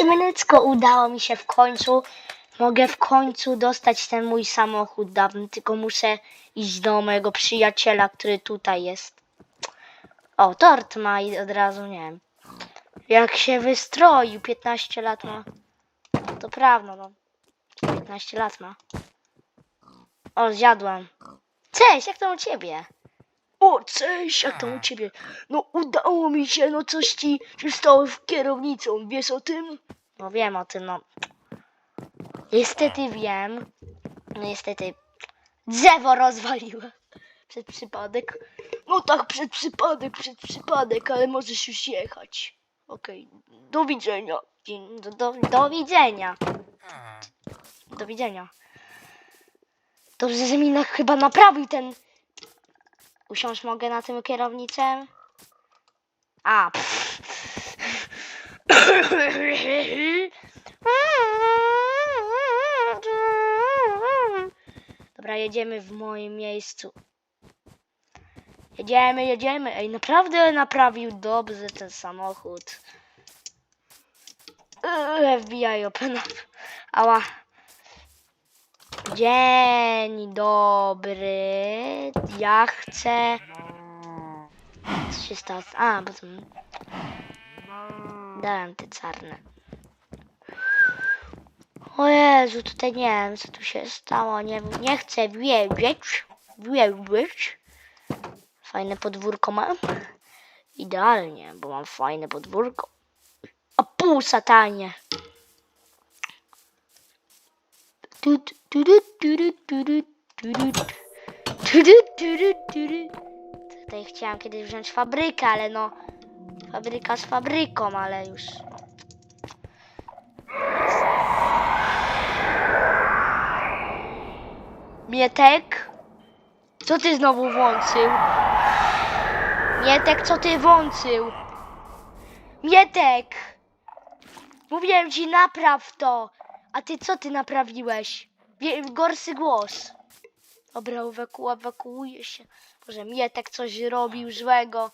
Siemaneczko, udało mi się w końcu. Mogę w końcu dostać ten mój samochód dawny, tylko muszę iść do mojego przyjaciela, który tutaj jest. O, tort ma i od razu nie wiem. Jak się wystroił, 15 lat ma. To prawda, no. 15 lat ma. O, zjadłem. Cześć, jak to u ciebie? O, cześć, jak tam u ciebie? No udało mi się, no coś ci się stało z kierownicą, wiesz o tym? No wiem o tym, no. Niestety wiem. No niestety. Drzewo rozwaliłem. Przez przypadek. No tak, przed przypadek, przed przypadek, ale możesz już jechać. Okej, do widzenia. Dzień- Do, do, do widzenia. Do widzenia. Dobrze, że mi na, chyba naprawił ten... Usiąść mogę na tym kierownicę? A. Dobra, jedziemy w moim miejscu. Jedziemy, jedziemy. Ej, naprawdę naprawił dobrze ten samochód. FBI open up. Ała. Dzień dobry. Ja chcę. Co się stało? A, bo to. Dałem te czarne. O Jezu, tutaj nie wiem, co tu się stało. Nie, nie chcę wiedzieć. Wiedzieć. Fajne podwórko mam. Idealnie, bo mam fajne podwórko. A pół satanie. Tut, turut, turut, turut, turut. Turut, turut, turut. Tutaj chciałam kiedyś wziąć fabrykę, ale no... Fabryka z fabryką, ale już... Mietek? Co ty znowu włączył? Mietek, co ty włączył? Mietek! Mówiłem ci, napraw to! A ty co ty naprawiłeś? Wie- Gorsy głos. Dobra, ewaku, się. Boże, Mietek coś robił złego.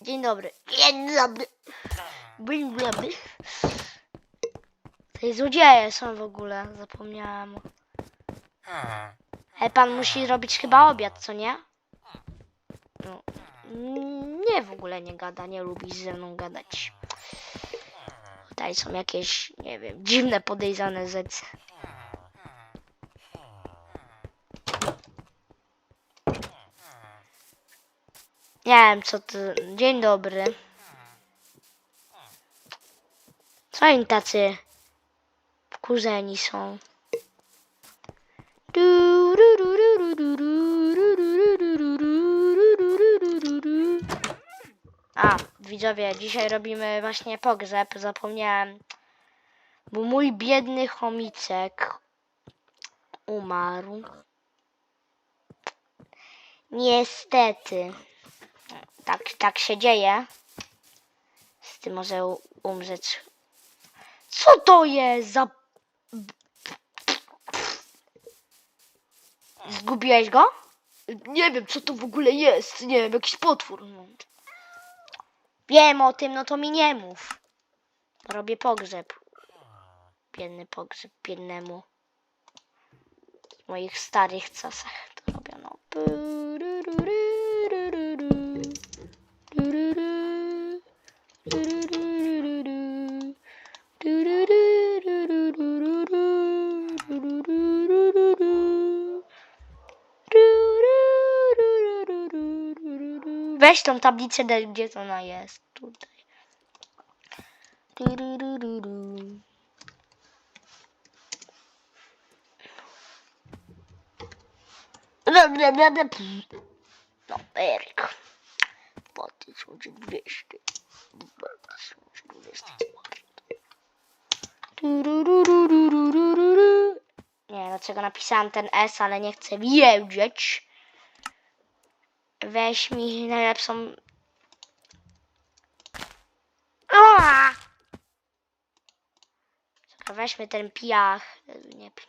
Dzień dobry. Dzień dobry. Dzień dobry. Te złodzieje są w ogóle, zapomniałam. E, pan musi robić chyba obiad, co nie? No. Nie, w ogóle nie gada, nie lubi ze mną gadać. Tutaj są jakieś, nie wiem, dziwne podejrzane rzeczy. Nie wiem co to... Dzień dobry. Co oni tacy wkurzeni są? A widzowie, dzisiaj robimy właśnie pogrzeb. Zapomniałem, bo mój biedny chomicek umarł. Niestety. Tak, tak się dzieje. Z tym może umrzeć. Co to jest za... Zgubiłeś go? Nie wiem, co to w ogóle jest, nie wiem, jakiś potwór. Wiem o tym, no to mi nie mów. Robię pogrzeb. Biedny pogrzeb biednemu. W moich starych czasach to robiono. Weź tą tablicę, gdzie to ona jest. Tutaj. No, Erik. 2200. 2200. Nie, no, dlaczego napisałem ten S, ale nie chcę wiedzieć. Weź mi najlepszą. Ua! Czekaj, weźmy ten piach. Nie. pi-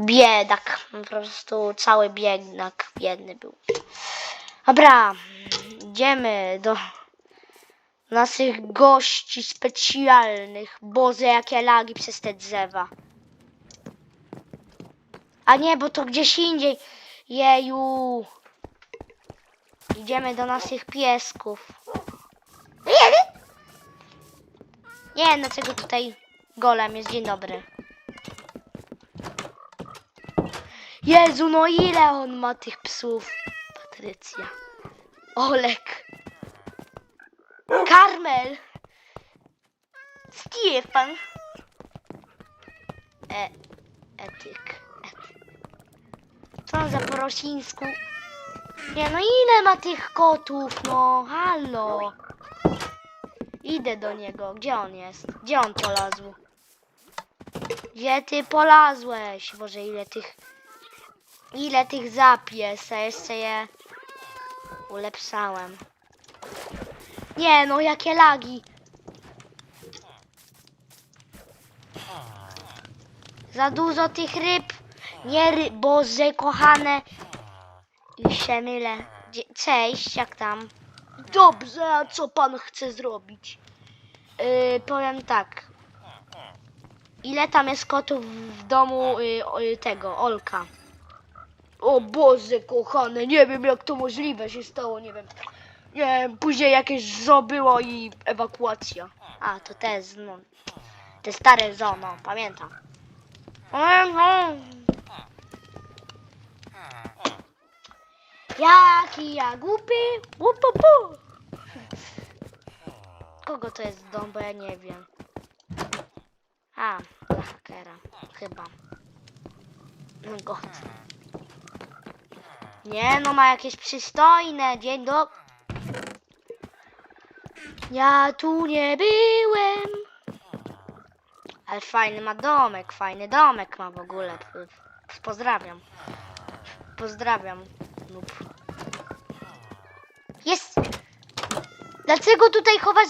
Biedak, po prostu cały biedak biedny był. Dobra, idziemy do naszych gości specjalnych. Boże, jakie lagi przez te drzewa. A nie, bo to gdzieś indziej. Jeju. Idziemy do naszych piesków. Nie, dlaczego tutaj golem jest? Dzień dobry. Jezu, no ile on ma tych psów? Patrycja. Olek. Karmel. Stefan. E, etyk. Co on za po rosyjsku? Nie no ile ma tych kotów, no halo. Idę do niego. Gdzie on jest? Gdzie on polazł? Gdzie ty polazłeś? Boże, ile tych... Ile tych zapies, a jeszcze je ulepszałem. Nie no, jakie lagi. Za dużo tych ryb. Nie ryb, Boże, kochane. Już się mylę. Cześć, jak tam? Dobrze, a co pan chce zrobić? Yy, powiem tak. Ile tam jest kotów w domu yy, tego, Olka? O Boże, kochane, nie wiem jak to możliwe się stało, nie wiem. Nie wiem, później jakieś zo było i ewakuacja. A, to te z, no, te stare zoo, no, pamiętam. Jaki ja głupi? Łupupu. Kogo to jest dom, bo ja nie wiem. A, dla hakera, chyba. No god. Nie, no ma jakieś przystojne, dzień do... Ja tu nie byłem. Ale fajny ma domek, fajny domek ma w ogóle. Pozdrawiam. Pozdrawiam. Jest! Dlaczego tutaj chowasz...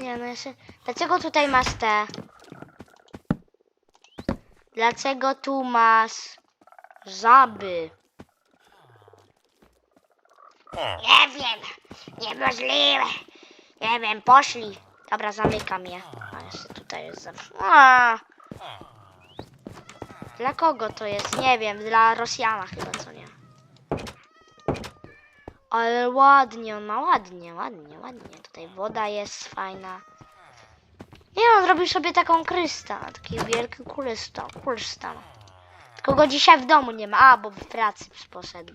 Nie no jeszcze... Dlaczego tutaj masz te... Dlaczego tu masz... Żaby? Nie wiem. Niemożliwe. Nie wiem, poszli. Dobra, zamykam je. A jeszcze tutaj jest zawsze. A. Dla kogo to jest? Nie wiem, dla Rosjana chyba, co nie? Ale ładnie, on ma ładnie, ładnie, ładnie. Tutaj woda jest fajna. Nie, on zrobił sobie taką krystę, taki wielki kurysta, kurysta. Tylko go dzisiaj w domu nie ma, a, bo w pracy poszedł.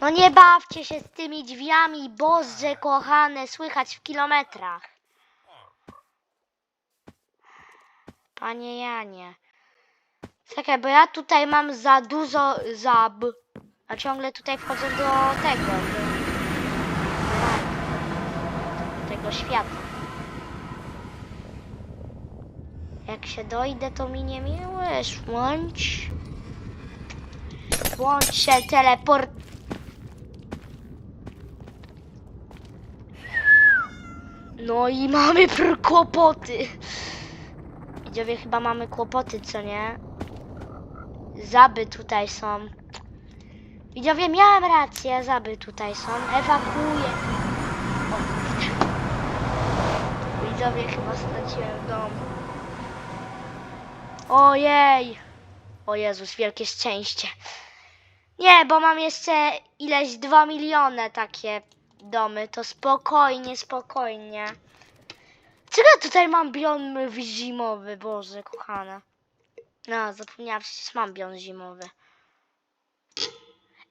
No nie bawcie się z tymi drzwiami, Boże kochane, słychać w kilometrach. Panie Janie. Czekaj, bo ja tutaj mam za dużo zab. A ciągle tutaj wchodzę do tego. Do tego świata. Jak się dojdę, to mi nie miłeś. Włącz. Włącz się teleport. No i mamy kłopoty. Widzowie, chyba mamy kłopoty, co nie? Zaby tutaj są. Widzowie, miałem rację, zaby tutaj są. Ewakuuję. O. Widzowie, chyba straciłem dom. Ojej. O Jezus, wielkie szczęście. Nie, bo mam jeszcze ileś dwa miliony takie domy, to spokojnie, spokojnie. Czego tutaj mam biom zimowy, Boże, kochana. No, zapomniałam, przecież mam biom zimowy.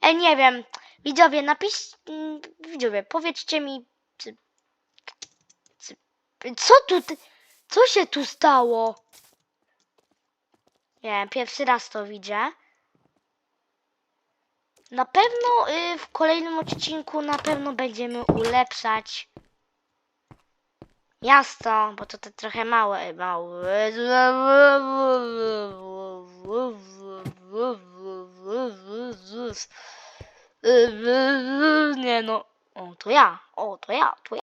E, nie wiem. Widzowie, napisz... mm, Widzowie, powiedzcie mi... Co tu... Co się tu stało? Nie pierwszy raz to widzę. Na pewno y, w kolejnym odcinku na pewno będziemy ulepszać miasto, bo to, to trochę małe, małe. Nie no. O, to ja. O, to ja. To ja.